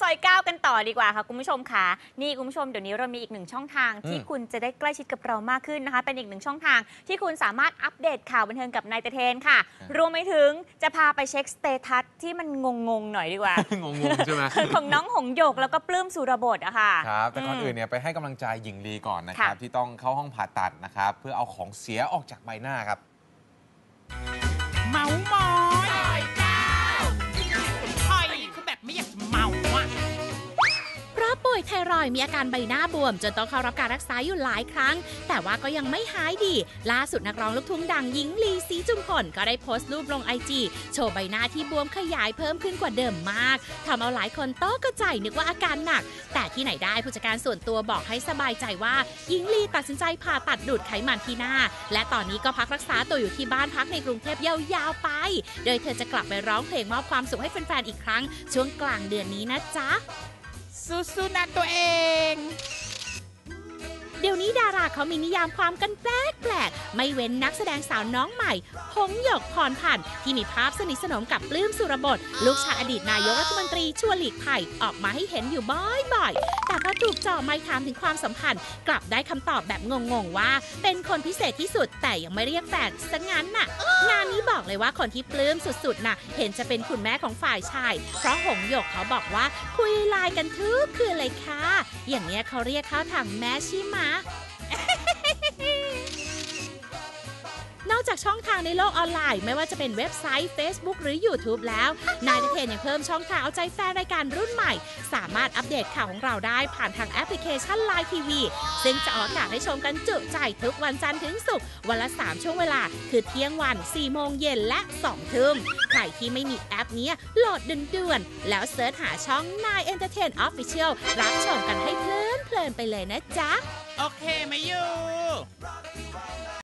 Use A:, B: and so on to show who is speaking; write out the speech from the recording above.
A: ซอย 9 กันต่อดีกว่าค่ะคุณผู้ชมค่ะ นี่คุณผู้ชมเดี๋ยวนี้เรามีอีกหนึ่งช่องทาง ที่
B: อืม
A: คุณจะได้ใกล้ชิดกับเรามากขึ้นนะคะ เป็นอีกหนึ่งช่องทาง ที่คุณสามารถอัปเดตข่าวบันเทิงกับนายเตเทนค่ะ รวมไปถึงจะพาไปเช็คสเตตัสที่มันงงๆหน่อยดีกว่า
B: งงๆใช่ไหม
A: ของน้องหงหยกแล้วก็ปลื้มสุรบทอะค่ะ
B: ครับ แต่ก่อน
A: ม
B: อื่นเนี่ยไปให้กำลังใจหญิงลีก่อนนะครับ
A: ค่ะ
B: ที่ต้องเข้าห้องผ่าตัดนะครับ เพื่อเอาของเสียออกจากใบหน้าครับ
C: เมาม
D: วยไทรอยมีอาการใบหน้าบวม จนต้องเข้ารับการรักษาอยู่หลายครั้ง แต่ว่าก็ยังไม่หายดี ล่าสุดนักร้องลูกทุ่งดังหญิงลีศรีจุมพลก็ได้โพสต์รูปลงไอจีโชว์ใบหน้าที่บวมขยายเพิ่มขึ้นกว่าเดิมมากทำเอาหลายคนโต้กระจายนึกว่าอาการหนัก แต่ที่ไหนได้ผู้จัดการส่วนตัวบอกให้สบายใจว่าหญิงลีตัดสินใจผ่าตัดดูดไขมันที่หน้า และตอนนี้ก็พักรักษาตัวอยู่ที่บ้านพักในกรุงเทพยาวๆไป โดยเธอจะกลับไปร้องเพลงมอบความสุขให้แฟนๆอีกครั้ง ช่วงกลางเดือนนี้นะจ๊ะ
C: สู้ๆนะตัวเอง
D: เขามีนิยามความกันแปลกแปลกๆไม่เว้นนักแสดงสาวน้องใหม่หงหยกพรพันที่มีภาพสนิทสนมกับปลื้มสุรบท ลูกชายอดีตนายกรัฐมนตรีชัวหลีกภัยออกมาให้เห็นอยู่บ่อยๆ แต่พอถูกจ่อไม่ถามถึงความสัมพันธ์ กลับได้คำตอบแบบงงๆว่า เป็นคนพิเศษที่สุดแต่ยังไม่เรียกแฟนซะงั้นน่ะ งานนี้บอกเลยว่าคนที่ปลื้มสุดๆน่ะ เห็นจะเป็นคุณแม่ของฝ่ายชาย เพราะหงหยกเขาบอกว่าคุยไลน์กันทุกคืนเลยค่ะ อย่างเนี้ยเขาเรียกเข้าทางแม่ใช่ไหม ช่องทางในโลกออนไลน์ ไม่ว่าจะเป็นเว็บไซต์ Facebook หรือ YouTube แล้ว นายเทนยังเพิ่มช่องทางเอาใจแฟนรายการรุ่นใหม่ สามารถอัปเดตข่าวของเราได้ผ่านทางแอปพลิเคชัน Line TV ซึ่งจะออกอากาศให้ชมกันจุใจทุกวันจันทร์ถึงศุกร์วันละ 3 ช่วงเวลา คือเที่ยงวัน 4 โมงเย็นและ 2 ทุ่มใครที่ไม่มีแอปนี้โหลดด่วนๆแล้วเสิร์ชหาช่อง Nine Entertain Official รับชมกันให้เพลินเพลินไปเลยนะจ๊ะ
C: โอเคไหมยู